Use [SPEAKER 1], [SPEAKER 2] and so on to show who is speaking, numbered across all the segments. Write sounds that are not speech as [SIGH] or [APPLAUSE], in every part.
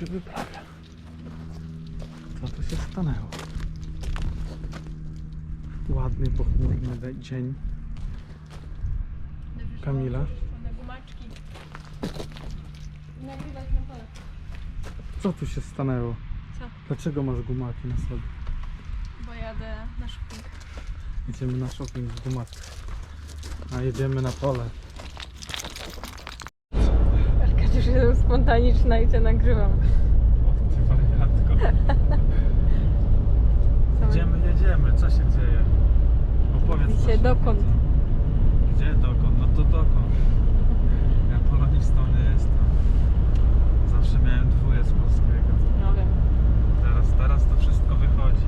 [SPEAKER 1] się wyprawia? Co tu się stanęło? Ładny, pochmurny dzień. Kamila? Co tu się stanęło?
[SPEAKER 2] Co?
[SPEAKER 1] Dlaczego masz gumaki na sobie?
[SPEAKER 2] Bo jadę na shopping.
[SPEAKER 1] Idziemy na shopping w gumaczkach. A jedziemy na pole.
[SPEAKER 2] Jestem spontaniczna i cię nagrywam.
[SPEAKER 1] O ty wariatko. [LAUGHS] Jedziemy, jedziemy. Co się dzieje? Opowiedz naszym
[SPEAKER 2] dokąd?
[SPEAKER 1] Gdzie dokąd? No to dokąd? Ja polonistą nie jestem. Zawsze miałem dwóje z polskiego.
[SPEAKER 2] No wiem.
[SPEAKER 1] Teraz, teraz to wszystko wychodzi.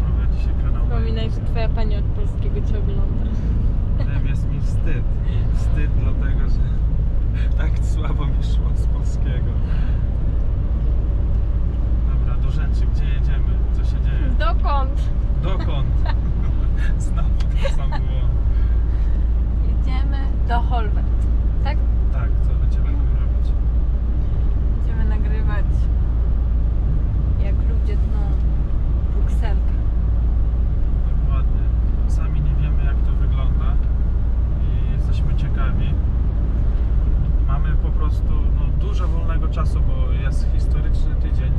[SPEAKER 1] Prowadzi się kanał. na
[SPEAKER 2] Przypominaj, że twoja pani od polskiego cię ogląda.
[SPEAKER 1] Wiem, jest mi wstyd. Wstyd dlatego, że tak słabo mi szło z polskiego. Dobra, do rzeczy. Gdzie jedziemy? Co się dzieje?
[SPEAKER 2] Dokąd?
[SPEAKER 1] Dokąd? Znowu to samo było.
[SPEAKER 2] Jedziemy do Holwet. Tak?
[SPEAKER 1] Tak, co będziemy tam robić?
[SPEAKER 2] Będziemy nagrywać jak ludzie tną brukselkę.
[SPEAKER 1] Dokładnie. Sami nie wiemy jak to wygląda i jesteśmy ciekawi. Mamy po prostu no, dużo wolnego czasu, bo jest historyczny tydzień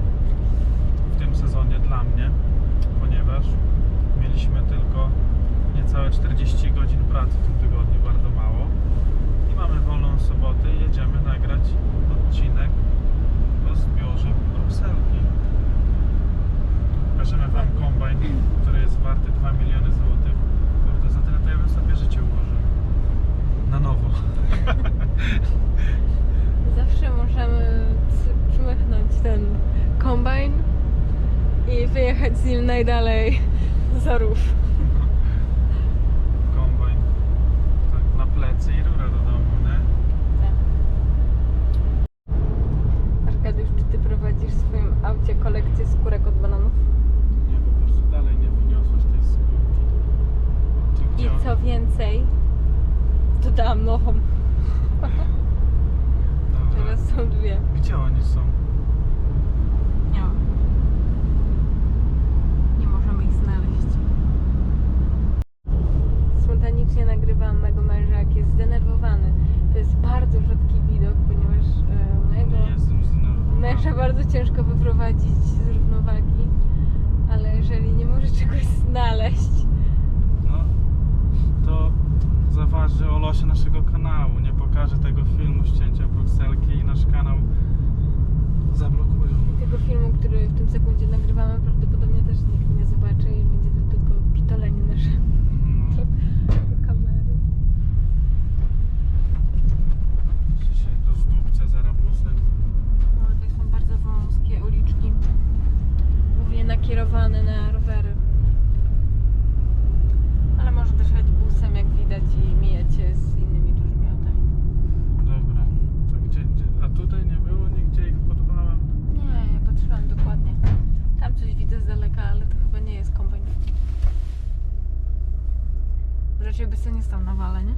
[SPEAKER 1] w tym sezonie dla mnie, ponieważ mieliśmy tylko niecałe 40 godzin pracy w tym tygodniu, bardzo mało. I mamy wolną sobotę i jedziemy nagrać odcinek o zbiorze brukselki. Pokażemy Wam kombajn, który jest warty 2 miliony złotych. Kurde, za tyle to ja bym sobie życie ułożył. Na nowo. [LAUGHS]
[SPEAKER 2] Zawsze możemy przymychnąć ten kombajn i wyjechać z nim najdalej za rów.
[SPEAKER 1] Kombajn. Tak, i rura do domu, nie?
[SPEAKER 2] Arkadiusz, czy ty prowadzisz w swoim aucie kolekcję skórek od bananów?
[SPEAKER 1] Nie, po prostu dalej nie wyniosłeś tej skórki. Czy
[SPEAKER 2] I
[SPEAKER 1] gdzie
[SPEAKER 2] co więcej, dodałam nową.
[SPEAKER 1] Dobra.
[SPEAKER 2] Teraz są dwie.
[SPEAKER 1] Gdzie oni są?
[SPEAKER 2] Nie ma. Nie możemy ich znaleźć. Spontanicznie nagrywałam mego męża, jak jest zdenerwowany. To jest bardzo rzadki widok, ponieważ e, mojego
[SPEAKER 1] Nie jestem zdenerwowany.
[SPEAKER 2] męża bardzo ciężko wyprowadzić z równowagi. Ale czegoś znaleźć,
[SPEAKER 1] No, to zaważy o losie naszego kanału. Nie pokażę tego filmu ścięcia brukselki i nasz kanał zablokują.
[SPEAKER 2] tego filmu, który w tym sekundzie nagrywamy, prawdopodobnie też nikt nie zobaczy i będzie to tylko przytolenie nasze
[SPEAKER 1] No.
[SPEAKER 2] kamery.
[SPEAKER 1] Że się rozdupcę za rabusem.
[SPEAKER 2] No, to są bardzo wąskie uliczki, głównie nakierowane na rowery. Ale może też jechać busem, jak widać, i mijać się z innymi dużymi autami.
[SPEAKER 1] Dobra, to gdzie, gdzie? A tutaj nie było nigdzie ich podwałem?
[SPEAKER 2] Nie, ja patrzyłam dokładnie. Tam coś widzę z daleka, ale to chyba nie jest kombajn. Raczej by sobie nie stał na wale, nie?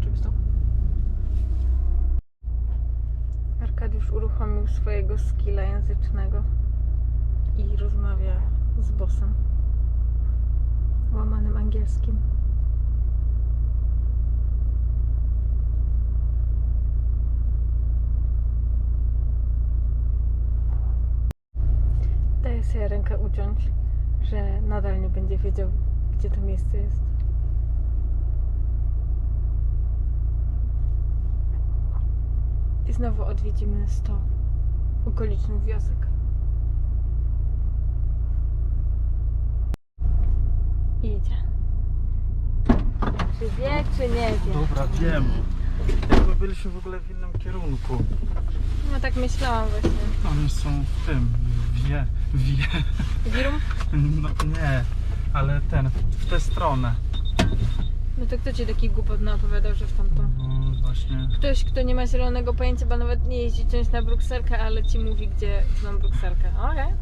[SPEAKER 2] Czy by stał? Arkadiusz uruchomił swojego skilla języcznego i rozmawia z bossem. Łamanym angielskim. Daję sobie rękę uciąć, że nadal nie będzie wiedział, gdzie to miejsce jest. I znowu odwiedzimy 100 okolicznych wiosek. Idzie. Czy wie, czy nie wie?
[SPEAKER 1] Dobra, wiem. Jakby byliśmy w ogóle w innym kierunku.
[SPEAKER 2] No tak myślałam właśnie.
[SPEAKER 1] Oni są w tym, wie, wie.
[SPEAKER 2] Wirum?
[SPEAKER 1] No nie, ale ten, w tę stronę.
[SPEAKER 2] No to kto ci taki głupot naopowiadał, że w tamtą?
[SPEAKER 1] No właśnie.
[SPEAKER 2] Ktoś, kto nie ma zielonego pojęcia, bo nawet nie jeździ część na Brukselkę, ale ci mówi, gdzie znam Brukselkę. Okej.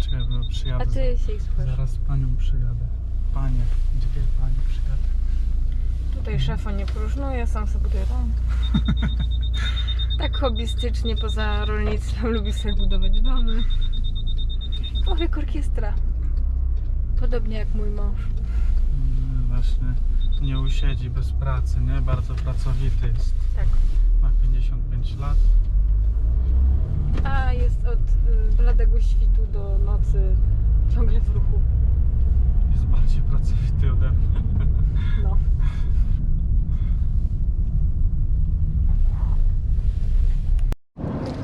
[SPEAKER 1] Czekaj, bo przyjadę.
[SPEAKER 2] A ty się ich słuchasz.
[SPEAKER 1] Zaraz panią przyjadę. Panie, gdzie pani przyjadę?
[SPEAKER 2] Tutaj szefo nie próżnuje, sam sobie buduje dom. [LAUGHS] tak hobbystycznie poza rolnictwem lubi sobie budować domy. Człowiek orkiestra. Podobnie jak mój mąż.
[SPEAKER 1] Mm, Właśnie nie usiedzi bez pracy, nie? Bardzo pracowity jest.
[SPEAKER 2] Tak.
[SPEAKER 1] Ma 55 lat.
[SPEAKER 2] A jest od y, bladego świtu do nocy ciągle w ruchu.
[SPEAKER 1] Jest bardziej pracowity ode mnie.
[SPEAKER 2] No. [LAUGHS]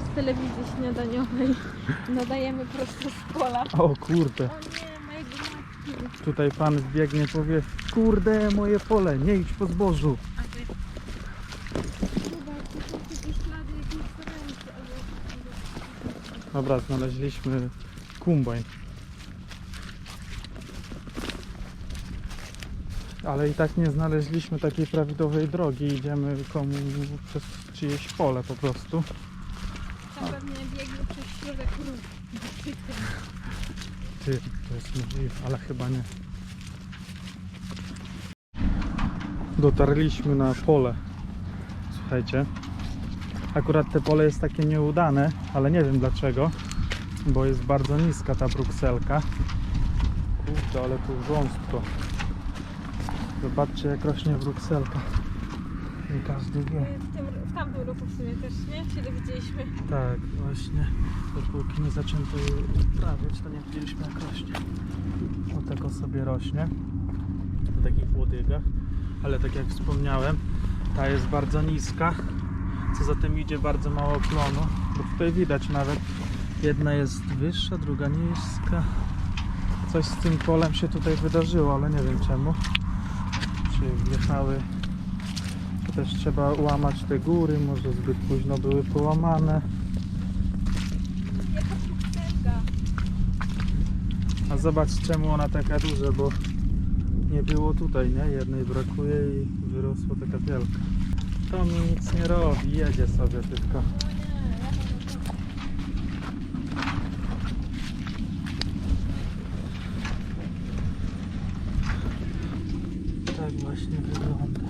[SPEAKER 2] Z telewizji śniadaniowej nadajemy prosto z pola.
[SPEAKER 1] O kurde.
[SPEAKER 2] O nie, mojego matki.
[SPEAKER 1] Tutaj pan biegnie powie Kurde, moje pole, nie idź po zbożu.
[SPEAKER 2] A ty... Zobacz, tu są takie ślady jakiejś ręce albo...
[SPEAKER 1] Dobra, znaleźliśmy kumbajn. Ale i tak nie znaleźliśmy takiej prawidłowej drogi. Idziemy komu przez czyjeś pole po prostu.
[SPEAKER 2] Tam pewnie biegnie przez środek rów.
[SPEAKER 1] Ty, to jest możliwe, ale chyba nie. Dotarliśmy na pole. Słuchajcie. Akurat te pole jest takie nieudane, ale nie wiem dlaczego. Bo jest bardzo niska ta brukselka. Kurczę, ale tu wąsko. Zobaczcie jak rośnie brukselka. Nie każdy wie.
[SPEAKER 2] W, tym, w tamtym roku w sumie też, nie? Się dowiedzieliśmy.
[SPEAKER 1] Tak, właśnie. Dopóki nie zaczęto jej uprawiać, to nie widzieliśmy jak rośnie. O tego sobie rośnie. W takich łodygach. Ale tak jak wspomniałem, ta jest bardzo niska. Co za tym idzie bardzo mało plonu. Bo tutaj widać nawet jedna jest wyższa, druga niska. Coś z tym polem się tutaj wydarzyło, ale nie wiem czemu. Czy wjechały też trzeba łamać te góry, może zbyt późno były połamane. A zobacz czemu ona taka duża, bo nie było tutaj, nie? Jednej brakuje i wyrosła taka wielka. To mi nic nie robi, jedzie sobie tylko.
[SPEAKER 2] O nie, ja to
[SPEAKER 1] Tak właśnie wygląda.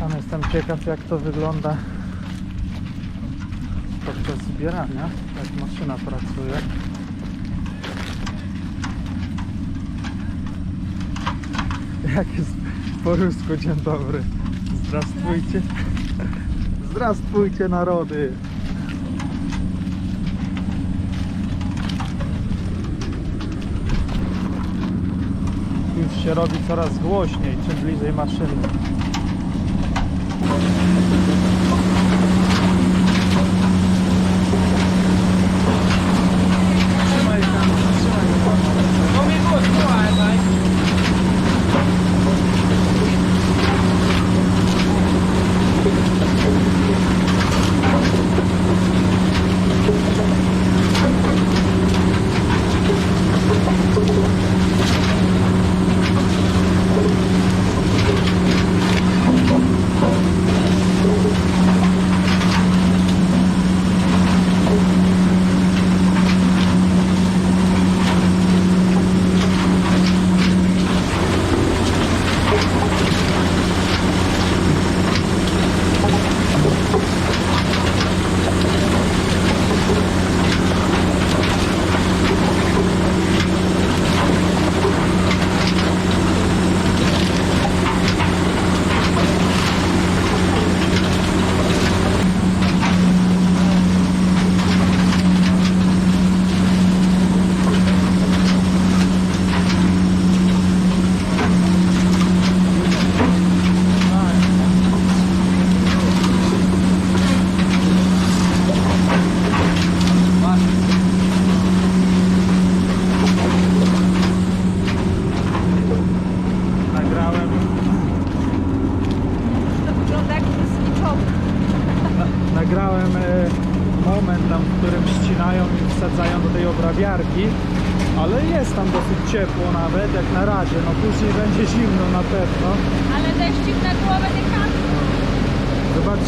[SPEAKER 1] Sam jestem ciekaw jak to wygląda podczas zbierania, jak maszyna pracuje. [LAUGHS] Jak jest po rusku, dzień dobry. Zdrastwujcie. Zdrastwujcie narody. Już się robi coraz głośniej, czym bliżej maszyny.
[SPEAKER 2] Thank you.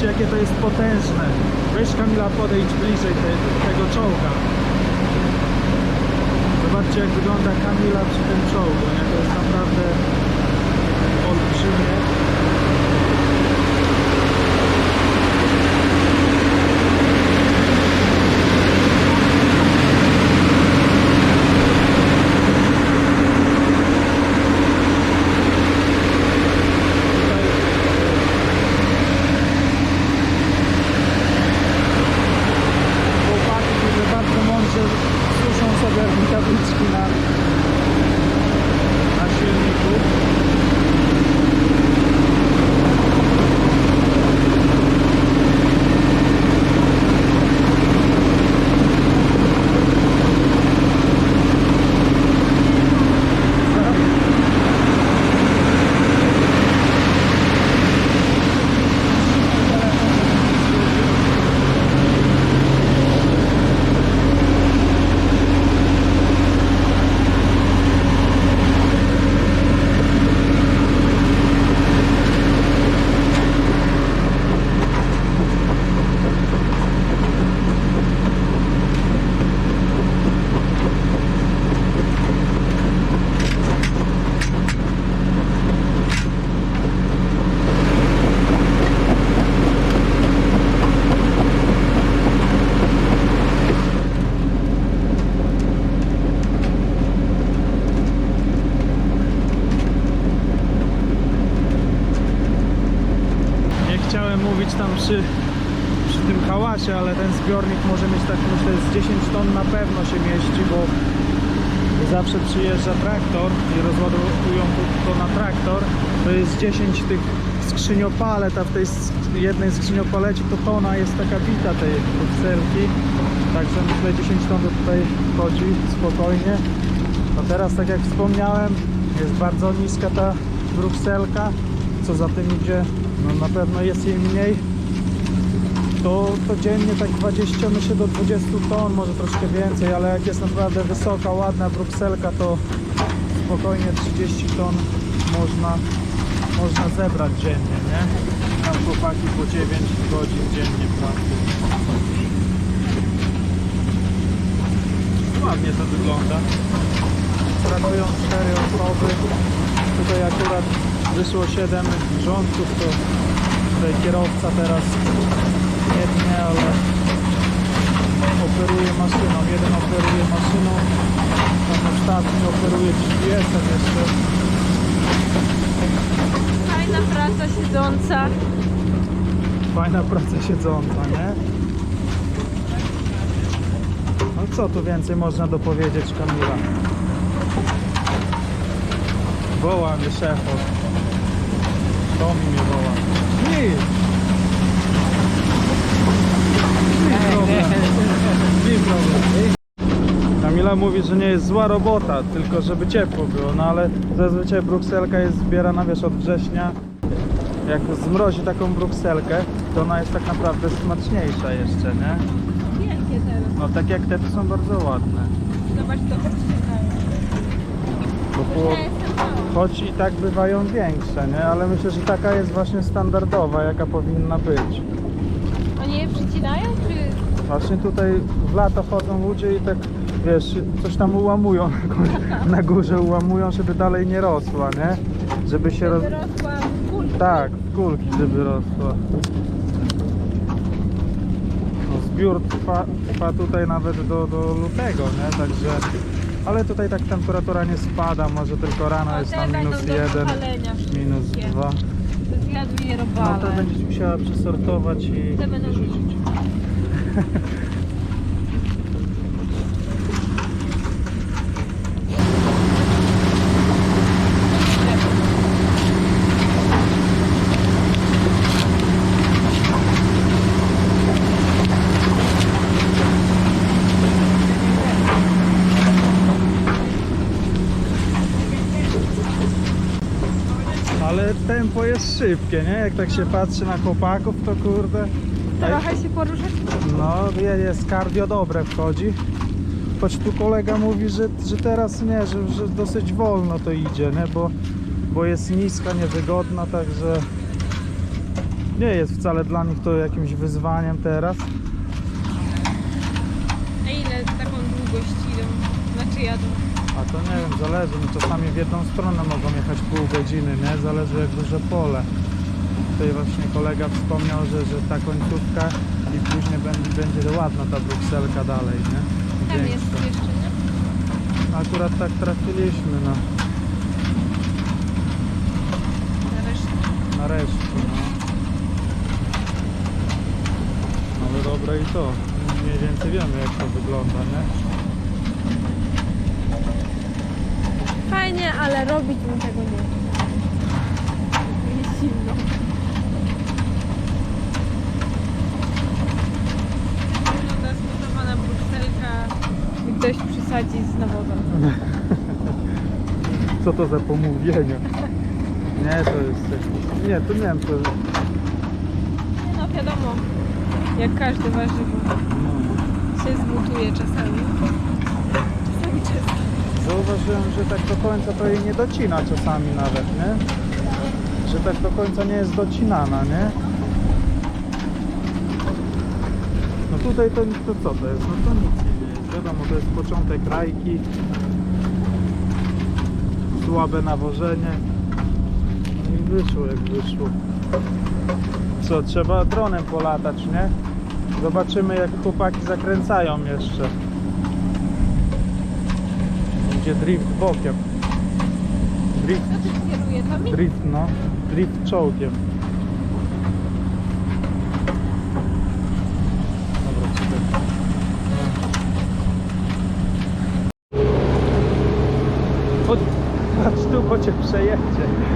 [SPEAKER 1] Zobaczcie jakie to jest potężne. Weź Kamila podejdź bliżej te, tego czołga. Zobaczcie jak wygląda Kamila przy tym czołgu, nie? To jest naprawdę olbrzymie. Tutaj chłopaki, którzy bardzo mądrze suszą sobie rękawiczki na, na silniku. Nie chciałem mówić tam przy, przy tym hałasie, ale ten zbiornik może mieć tak myślę z 10 ton na pewno się mieści, bo zawsze przyjeżdża traktor i rozładowują to, na traktor. To jest 10 tych skrzyniopale, a w tej jednej skrzyniopaleci to tona jest taka bita tej brukselki. Także myślę 10 ton to tutaj chodzi spokojnie. No teraz tak jak wspomniałem, jest bardzo niska ta brukselka. Co za tym idzie, no na pewno jest jej mniej. To, dziennie tak 20, myślę do 20 ton, może troszkę więcej, ale jak jest naprawdę wysoka, ładna brukselka, to spokojnie 30 ton można, można zebrać dziennie, nie? Tam chłopaki po 9 godzin dziennie pracy. Ładnie to wygląda. Pracują 4 osoby. Tutaj akurat wyszło 7 rządków, to tutaj kierowca teraz nie dnie, ale operuje maszyną. Jeden operuje maszyną, tam ostatni operuje GPS-em jeszcze.
[SPEAKER 2] Fajna praca siedząca.
[SPEAKER 1] Fajna praca siedząca, nie? No co tu więcej można dopowiedzieć Kamila? Woła mnie szefo. To mi mnie woła. Nic! Nic problem. Nic problem. Kamila mówi, że nie jest zła robota, tylko żeby ciepło było, no ale zazwyczaj brukselka jest zbierana, wiesz, od września jak zmrozi taką brukselkę, to ona jest tak naprawdę smaczniejsza jeszcze, nie?
[SPEAKER 2] Wielkie teraz.
[SPEAKER 1] No tak jak te to są bardzo ładne.
[SPEAKER 2] Zobacz to.
[SPEAKER 1] Bo po, choć i tak bywają większe, nie? Ale myślę, że taka jest właśnie standardowa, jaka powinna być.
[SPEAKER 2] Oni je przycinają.
[SPEAKER 1] Właśnie tutaj w lata chodzą ludzie i tak, wiesz, coś tam ułamują na górze, na górze ułamują, żeby dalej nie rosła, nie? Żeby się roz...
[SPEAKER 2] Wyrosła w kulki.
[SPEAKER 1] Tak, w kulki, żeby rosła. No, zbiór trwa, trwa tutaj nawet do, do lutego, nie? Także... Ale tutaj tak temperatura nie spada, może tylko rano jest tam
[SPEAKER 2] będą
[SPEAKER 1] minus
[SPEAKER 2] do
[SPEAKER 1] 1,
[SPEAKER 2] wypalenia
[SPEAKER 1] minus. 2.
[SPEAKER 2] Zjadły je
[SPEAKER 1] No
[SPEAKER 2] robale.
[SPEAKER 1] to będziesz musiała przesortować i
[SPEAKER 2] Te będą
[SPEAKER 1] wyrzucić. Ale tempo jest szybkie, nie? Jak tak się patrzy na chłopaków, to kurde.
[SPEAKER 2] Trochę się poruszać.
[SPEAKER 1] No, je- jest cardio dobre wchodzi. Choć tu kolega mówi, że, że teraz nie, że, że dosyć wolno to idzie, nie? Bo, bo jest niska, niewygodna, także nie jest wcale dla nich to jakimś wyzwaniem teraz.
[SPEAKER 2] A ile taką długość idą? Znaczy jadą?
[SPEAKER 1] A to nie wiem, zależy. No czasami w jedną stronę mogą jechać pół godziny, nie? Zależy jak duże pole. Tutaj właśnie kolega wspomniał, że, że ta końcówka i później będzie, będzie ładna ta brukselka dalej, nie?
[SPEAKER 2] Tam jest jeszcze, nie?
[SPEAKER 1] Akurat tak trafiliśmy na, na resztę, no. Ale dobre i to. Mniej więcej wiemy jak to wygląda, nie?
[SPEAKER 2] Fajnie, ale robić bym tego nie. Jest zimno. Wygląda zmutowana brukselka. I przysadzi z nawozem.
[SPEAKER 1] Co to za pomówienie? Nie, to jest jakiś... Nie, to nie wiem, to...
[SPEAKER 2] Nie no, wiadomo. Jak każde warzywo się zmutuje czasami. Czasami często.
[SPEAKER 1] Zauważyłem, że tak do końca to jej nie docina czasami nawet, nie? Że tak do końca nie jest docinana, nie? No tutaj to, to co to jest? No to nic. Wiadomo, to jest początek rajki. Słabe nawożenie. No i wyszło jak wyszło. Co, trzeba dronem polatać, nie? Zobaczymy jak chłopaki zakręcają jeszcze. Będzie drift bokiem. Drift, drift, no. Drift czołgiem. Thank you.